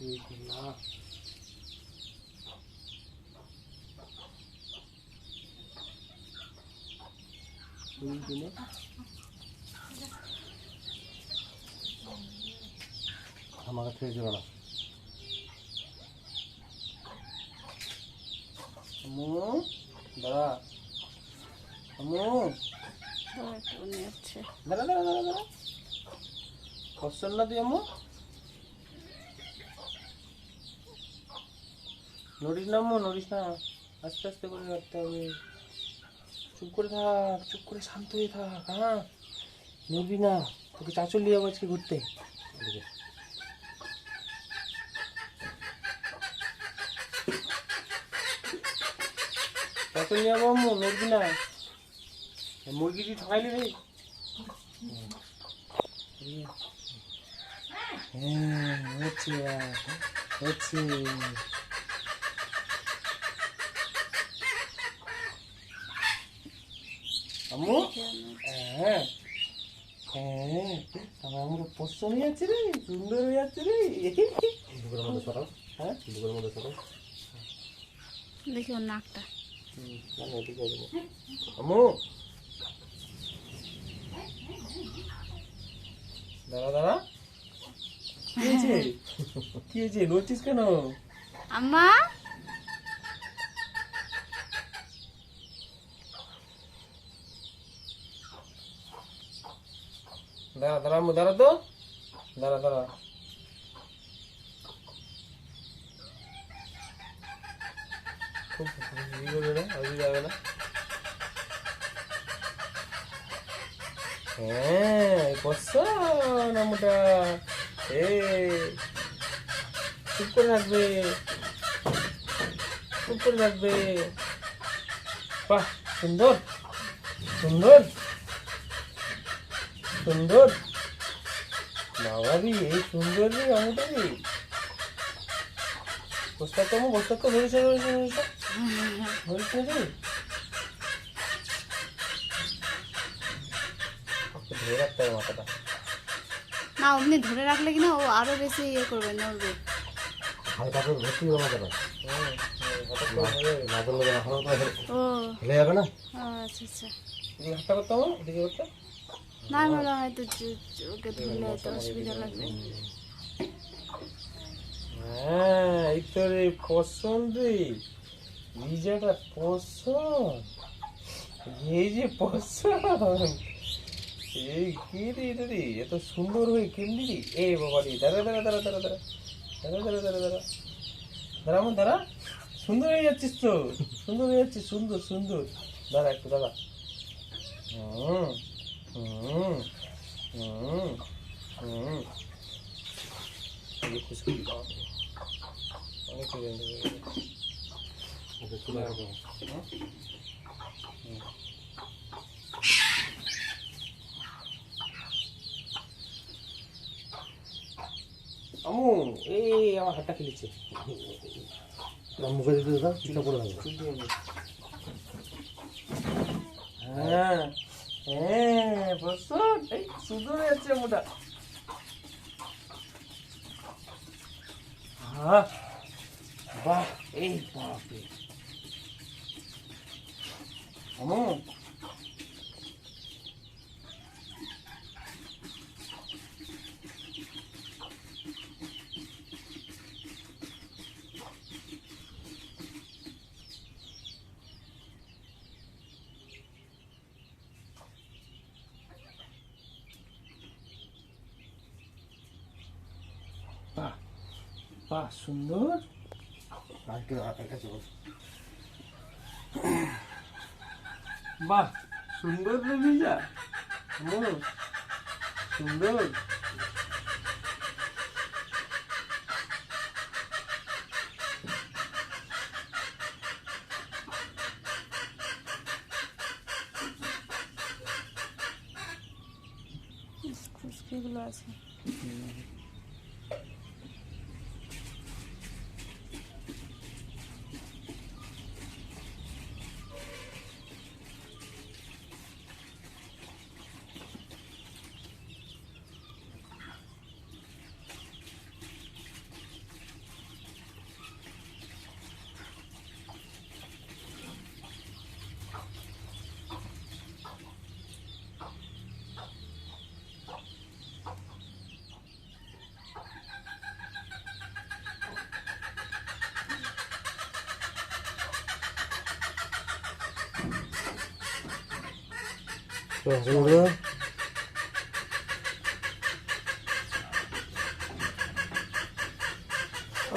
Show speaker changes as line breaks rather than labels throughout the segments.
이구나 물기네 가마가 퇴지거나 어머 나 어머 কষ্ট না তুই না আস্তে আস্তে করে হবে। চুপ করে থাক, চুপ করে শান্ত হয়ে থাক হ্যাঁ? তোকে চাচল নিয়ে আজকে ঘুরতে। চাচল নিয়ে যাব নড়বি না। মুরগিটি ঠকাইলি রে হ্যাঁ হচ্ছে হচ্ছে আম্মু হ্যাঁ হ্যাঁ আমার আমার পছন্দ হয়ে যাচ্ছে রে সুন্দর হয়ে যাচ্ছে রে দুপুরের মধ্যে সকাল হ্যাঁ দুপুরের মধ্যে সকাল
দেখি ওর নাকটা
আম্মু দাঁড়া দাঁড়া কি হয়েছে কি হয়েছে নড়ছিস কেন
আম্মা
দাঁড়া দাঁড়া আম্মু দাঁড়া তো দাঁড়া দাঁড়া খুব ই করবে না অসুবিধা হবে না হ্যাঁ বসন আমটা এ, চুপ করে রাখবে বাহ, সুন্দর সুন্দর সুন্দর। বাবারি এই সুন্দর রে আমটা রে। বস্তা কম বস্তা ধরেছে রে ওকে ধরে রাখতে হবে মাথাটা।
না অমনি ধরে রাখলে কিনা ও আরও বেশি ইয়ে করবে নড়বে।
হালকা করে ভর্তি হবে মাথাটা না করলে না
ও
হেলে যাবে না?
আচ্ছা আচ্ছা।
এদিকে হাতটা করতে হবে এদিকে করতে
না চ- চ- ওকে ধরলে অসুবিধা লাগবে।
হ্যাঁ এই তো রে পছন্দ রে নিজেটা পছন্দ। এই যে পছন্দ। এই কি রে এটা রে এত সুন্দর হয়ে কেমনি রে এ বাবা রে দাঁড়া দাঁড়া দাঁড়া দাঁড়া দাঁড়া দাঁড়া দাঁড়া দাঁড়া দাঁড়া। দাঁড়া আমার দাঁড়া। সুন্দর হয়ে যাচ্ছিস তো। সুন্দর হয়ে যাচ্ছিস সুন্দর সুন্দর। দাঁড়া একটু দাঁড়া। হুম হুম হুম হুম। অনেক মামু এই আমার হাতটা খেলেছে। মুখে দিতে দাও চুলটা পড়ে যাবে হ্যাঁ হ্যাঁ বছর এই সুন্দর আছে মোটা। হ্যাঁ বাহ এই বাপরে। মামু বাহ সুন্দর। বাহ সুন্দর রে হুম, সুন্দর
খুশকিগুলো আছে।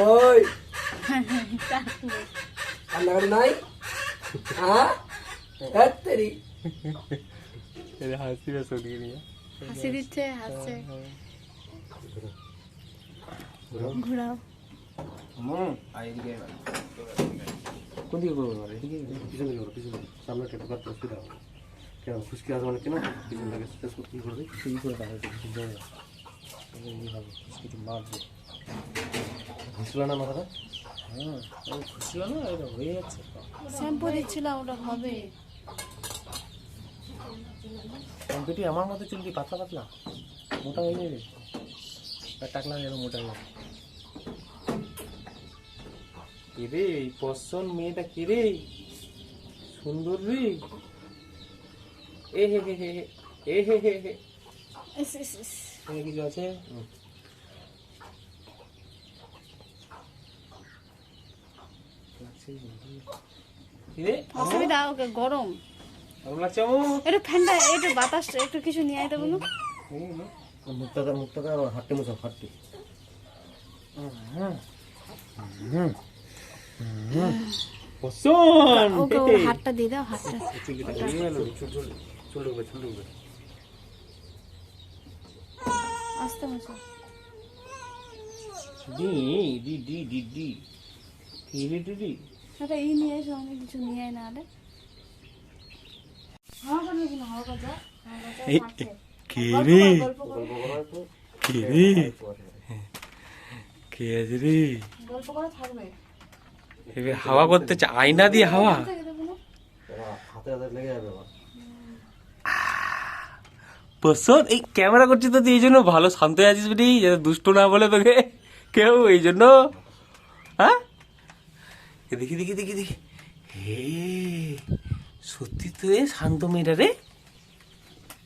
ওই রান্নাঘরে নাই হ্যাঁ হাত্তেরি
হাসি বেশ উঠিয়ে নিয়ে
হাসি দিচ্ছে হাসছে ঘোরাও
হুম আইদিকে
কোন দিকে করব এদিকে
পিছনে করো পিছনে সামনে কেটে কাটতে অসুবিধা হবে খুশকি আছে মানে কিছু লাগে কী
করে দিই সেই করে মারবে
ঘুষল না মাথাটা
হ্যাঁ না হয়ে যাচ্ছে
শ্যাম্পু দিচ্ছিলাম ওটা হবে
শ্যাম্পুটি আমার মতো চুলটি পাতলা পাতলা মোটা হয়ে যাবে টাকলা মোটা হয়ে যাবে এরে এই পশ্চন মেয়েটা কে রে সুন্দর রে এ
গরম।
এটা ঠান্ডা
একটু বাতাস একটু কিছু নিয়ে আইতে বলো
মুক্তা দা মুক্তা দা হাঁটতে
হাতটা দিয়ে দাও হাটটা
দি দি দি দি দি। কি রে দিদি?
আরে এই নিয়ে এসো আমি কিছু নিয়ে আয় না
রে? কে রে? রে? হাওয়া করতে আয়না দিয়ে হাওয়া।
হাতে হাতে লেগে যাবে আবার
এই ক্যামেরা করছি তো, তুই এই জন্য ভালো শান্ত আছিস বেটি যাতে দুষ্ট না বলে তোকে। কেউ এই জন্য হ্যাঁ? দেখি দেখি দেখি দেখি। হে, সত্যি তো এ শান্ত মেয়েটা রে।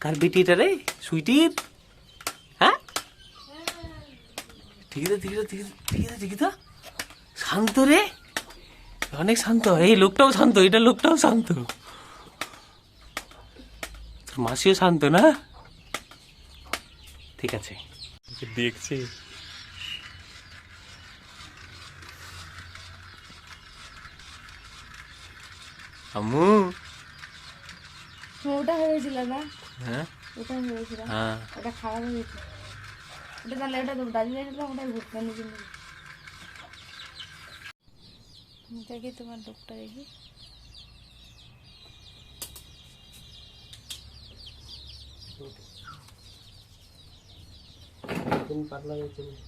কার বেটিটা রে? সুইটির? হ্যাঁ? ঠিক আছে ঠিক আছে ঠিক আছে ঠিক আছে ঠিক আছে শান্ত রে? অনেক শান্ত। এই লোকটাও শান্ত, এটা লোকটাও শান্ত। মাসিও শান্ত না? ঠিক আছে। দেখছে। আম্মু।
ওটা হয়েছিল না?
হ্যাঁ?
ওটা হয়েছিল।
হ্যাঁ।
ওটা খাওয়া হয়ে গেছে ওটা তাহলে ওটা তো দাঁড়িয়ে রেখেছিলাম ওটা ঘুরতে নিয়ে দেখি তোমার লোকটা দেখি।
তুমি পাতলা হয়েছে বলে।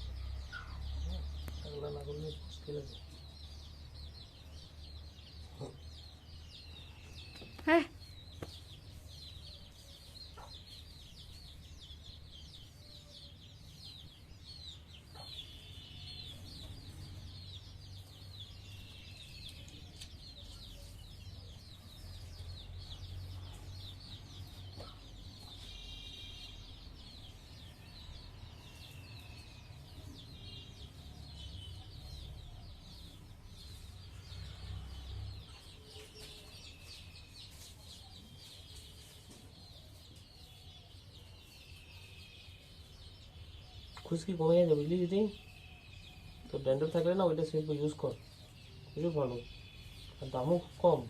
পাতলা না করলে মুশকিল আছে খুশকি কমে যাবে বুঝলি দিদি তো ড্যান্ডার থাকলে না ওইটা সেলফ ইউজ কর, বুঝলি? ভালো। আর দামও খুব কম।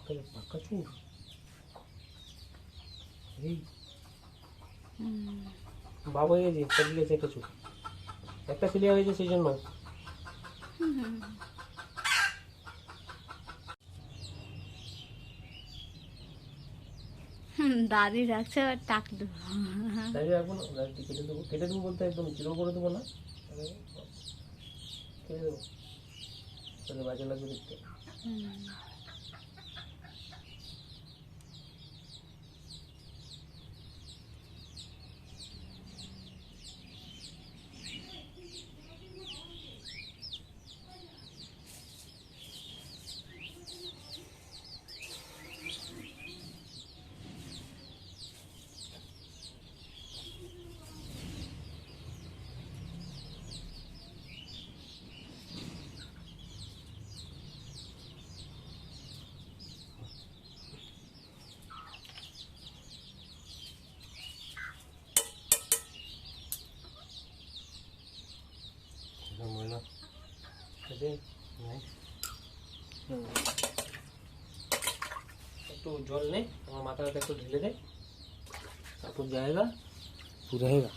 নাকের পাকা চুল। এই। বাবা হয়ে গেছে চলে গেছে একটা চুল। একটা সিলিয়া হয়েছে সেই জন্য।
হুম, দাড়ি রাখছে আর টাক দেবো।
তাই এখন কেটে দেবো কেটে দেবো বলতে একদম জিরো করে দেবো না। কেটে দেবো। তাহলে বাজে লাগবে দেখতে। जल नहीं तो माथा ढीले दे जाएगा रहेगा।